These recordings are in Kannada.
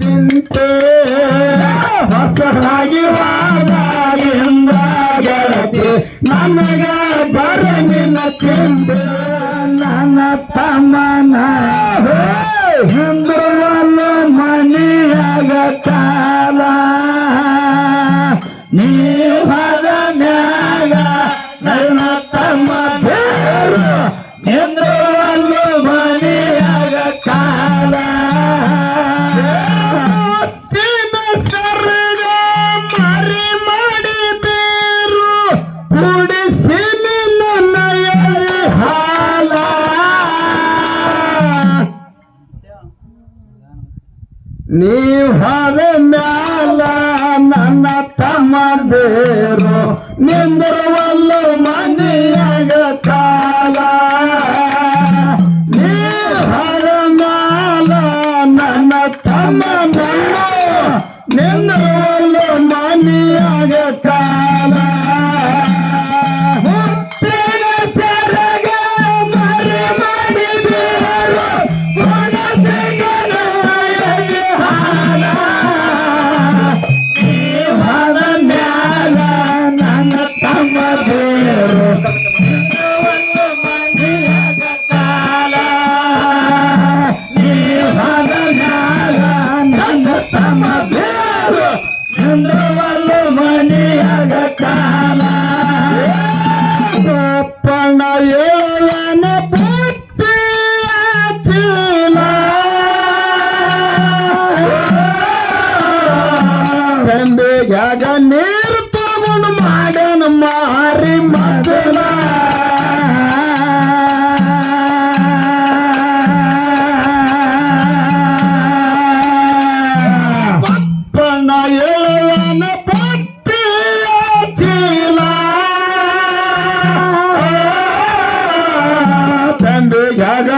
ಚಿಂತೆ ಹೊಸದಾಗಿ ವಾದಾಗಿಂದ ಗೆಳತಿ ನನಗ ಬರಲಿಲ್ಲ ಚಿಂತೆ ನನ್ನ ತಮ್ಮನ ನೀವ್ ಹರ ಮ್ಯಾಲ ನನ್ನ ತಮ್ಮ ಬೇರು ನಿಂದ್ರವಲ್ಲ ಮನೆಯಾಗ ಕಾಲ.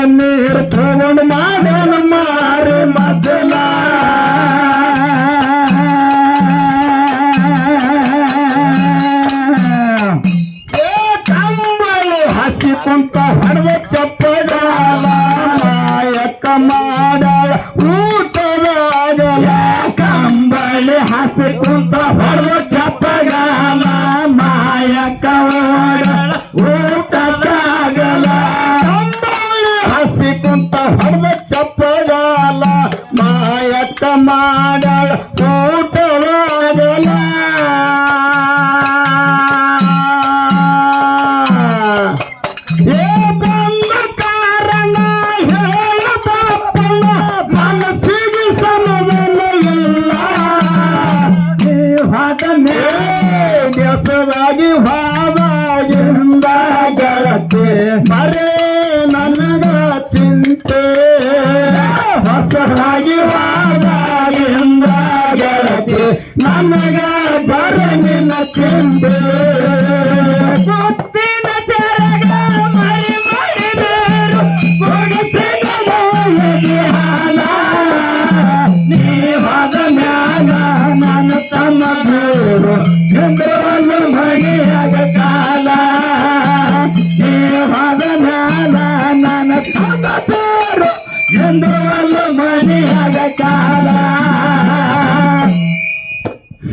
Amen. ಮರೇ ನನಗ ಚಿಂತೆ. ಹಾದಾಗಿಂದ ಗೆಳತಿ ನನಗ ನಿನ್ನ ಚಿಂತೆ.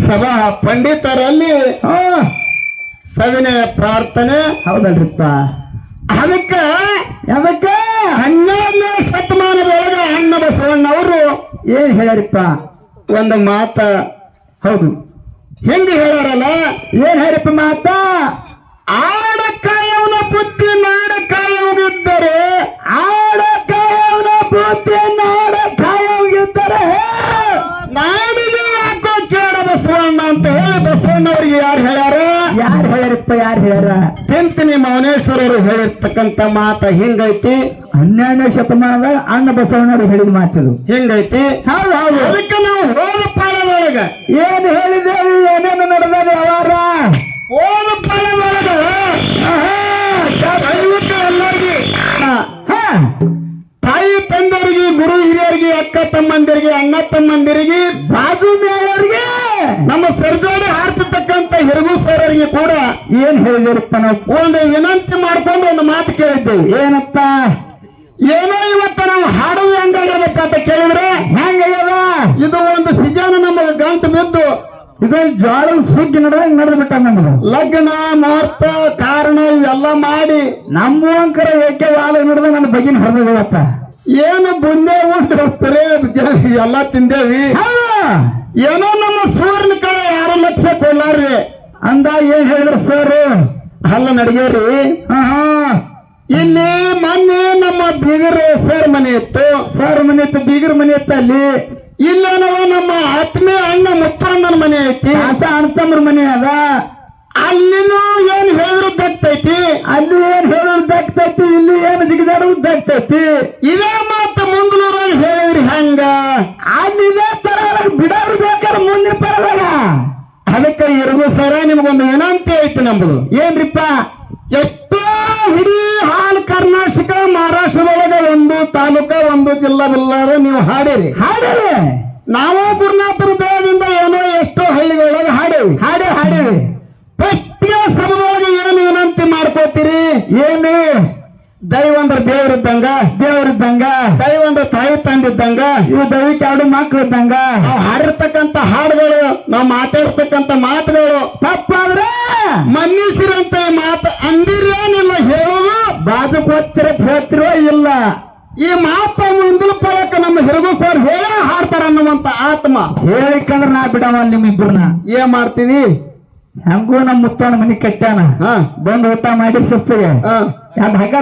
ಸಭಾ ಪಂಡಿತರಲ್ಲಿ ಸವಿನಯ ಪ್ರಾರ್ಥನೆ. ಹೌದಲ್ರಿಪ್ಪ. ಅದಕ್ಕ ಅದಕ್ಕೆ ಹನ್ನೆರಡನೇ ಶತಮಾನದೊಳಗ ಅಣ್ಣ ಬಸವಣ್ಣವರು ಏನ್ ಹೇಳ್ಯಾರಿಪ್ಪ? ಒಂದು ಮಾತ. ಹೌದು. ಹೆಂಗ ಹೇಳಾರಲ್ಲ ಏನ್ ಹೇಳ್ಯಪ್ಪ ಮಾತಾ? ಆಡ ಮೌನೇಶ್ವರರು ಹೇಳಿರ್ತಕ್ಕಂಥ ಮಾತ ಹೆಂಗೈತಿ? ಹನ್ನೆರಡನೇ ಶತಮಾನದ ಅಣ್ಣ ಬಸವಣ್ಣರು ಹೇಳಿದ ಮಾತದು. ಹೆಂಗೈತಿ? ಹೌದು ಹೌದು. ಅದಕ್ಕೆ ನಾವು ಹೋದ ಪಾಳದೊಳಗ. ಏನ್ ಹೇಳಿದ್ದೇವೆ ಏನೇನು ನಡೆದ ವ್ಯವಹಾರ ಹೋದ ಪಾಳದೊಳಗ. ಆಹಾ, ದಯವಿಟ್ಟು ಎಲ್ಲರಿಗೆ. ಹಾ. ತಾಯಿ ತಂದರಿಗೆ ಗುರು ಹಿರಿಯರಿಗೆ ಅಕ್ಕ ತಮ್ಮಂದಿರಿಗೆ ಅಣ್ಣ ತಮ್ಮಂದಿರಿಗೆ ಬಾಜು ಮೇಳರಿಗೆ ನಮ್ಮ ಸರ್ಜೋಡಿ ಹಾಡ್ತಿರ್ತಕ್ಕಂತ ಹಿರಗು ಅವರಿಗೆ ಕೂಡ ಏನ್ ಹೇಳಿದಿರಪ್ಪ ನಾವು ಒಂದು ವಿನಂತಿ ಮಾಡ್ಕೊಂಡು ಒಂದು ಮಾತು ಕೇಳಿದ್ದೇವೆ. ಏನಪ್ಪ? ಏನೋ ಇವತ್ತ ನಾವು ಹಾಡೋದು ಹೆಂಗಾಗ್ಯದಪ್ಪ ಅಂತ ಕೇಳಿದ್ರೆ? ಹೆಂಗಾಗ್ಯದ? ಇದು ಒಂದು ಸಿಜಾನ ನಮಗೆ ಗಂಟು ಬಿದ್ದು. ಇದು ಜೋಳದ ಸುಗ್ಗಿ ನಡೆದ ನಡೆದು ಬಿಟ್ಟ ನಮ್ದು. ಲಗ್ನ ಮುಹೂರ್ತ ಕಾರಣ ಇವೆಲ್ಲ ಮಾಡಿ. ನಮ್ಮ ಅಂಕರ ಏಕೆ ವಾಲ ನಡೆದ ನನ್ನ ಬಗಿನ ಹೊಡೆದ ಇವತ್ತ? ಏನು ಬುಂದೆ ಉಂಟು ಜ- ಎಲ್ಲ ತಿಂದೇವಿ. ಏನೋ ನಮ್ಮ ಸೂರ್ಯನ ಕಡೆ ಯಾರು ಲಕ್ಷ ಕೊಡ್ಲಾರ್ರಿ ಅಂದ ಏನ್ ಹೇಳಿದ್ರು ಸರ್ ಅಲ್ಲ ನಡಿಗೇರಿ ಹಾ ಹಾ ಇಲ್ಲಿ ಮೊನ್ನೆ ನಮ್ಮ ಬೀಗರ ಸರ್ ಮನೆ ಇತ್ತು. ಸರ್ ಮನೆ ಇತ್ತು ಬೀಗರ ಮನೆ ಇತ್ತು ಅಲ್ಲಿ. ಇಲ್ಲೇನವ ನಮ್ಮ ಆತ್ಮೀಯ ಅಣ್ಣ ಮುತ್ತಣ್ಣನ ಮನೆ ಐತಿ. ಆತ ಅಣ್ಣತಮ್ಮರ ಮನೆ ಅದ. ಅಲ್ಲಿನೂ ಏನ್ ಹೇಳಿದ್ರು ದಕ್ತೈತಿ. ಅಲ್ಲಿ ಏನ್ ಹೇಳಿದ್ರು ದಕ್ತೈತಿ ಇಲ್ಲಿ ಏನ್ ಜಿಗಿದಾಡೋದು ದಕ್ತೈತಿ. ಇದೇ ಮಾತು ಮುಂದಲೂರಲ್ಲಿ ಹೇಳಿದ್ರಿ ಹೆಂಗ ಅಲ್ಲಿ ಇದೇ ತರ ಬಿಡೋರು ಬೇಕಾದ್ರೆ ಮುಂದಿನ ಪರದಾಗ ಅದಕ್ಕೆ ಇರುಗು ನಿಮಗೊಂದು ವಿನಂತಿ ಐತಿ ನಮ್ದು ಏನ್ರಿಪ್ಪ? ಎಷ್ಟೋ ಇಡೀ ಹಾಲ್ ಕರ್ನಾಟಕ ಮಹಾರಾಷ್ಟ್ರದೊಳಗ ಒಂದು ತಾಲೂಕ ಒಂದು ಜಿಲ್ಲಾ ಬಿಲ್ಲಾರ ನೀವು ಹಾಡಿರಿ. ಹಾಡಿರಿ. ನಾವು ಗುರುನಾಥರ ದೇಹದಿಂದ ಏನೋ ದೈವ ಅಂದ್ರೆ ದೇವರಿದ್ದಂಗ ದೇವರಿದ್ದಂಗ ಇದ್ದಂಗ ದೈವಂದ್ರ ತಾಯಿ ತಂದಿದ್ದಂಗ ಇವು ದೈವಿಕ ಎರಡು ಮಕ್ಳು ಇದ್ದಂಗ. ಹಾಡಿರ್ತಕ್ಕಂತ ಹಾಡುಗಳು ನಾವು ಮಾತಾಡ್ತಕ್ಕಂತ ಮಾತುಗಳು ತಪ್ಪಾದ್ರೆ ಮನ್ನಿಸಿರಂತ ಮಾತು ಅಂದಿರೇನಿಲ್ಲ ಹೇಳೋದು ಬಾಜು ಹೋಗ್ತಿರ ಹೇಳ್ತಿರೋ ಇಲ್ಲ. ಈ ಮಾತ ಮುಂದಿನ ಪಳಕ ನಮ್ಮ ಹಿರಗು ಸರ್ ಹೇಳ ಹಾಡ್ತಾರ ಅನ್ನುವಂತ ಆತ್ಮ. ಹೇಳಿಕಂದ್ರ ನಾ ಬಿಡವ ನಿಮ್ಮಿಬ್ರನ್ನ. ಏನ್ ಮಾಡ್ತೀವಿ ಹೆಂಗೂ ನಮ್ಮ ಮುತ್ತಣ್ಣ ಮನಿ ಕಟ್ಟಾನ ಬಂದು ಊಟ ಮಾಡಿ ಸುಸ್ತಿಗೆ. ಹಾ. ಎರಡು ಹಗ್ಗ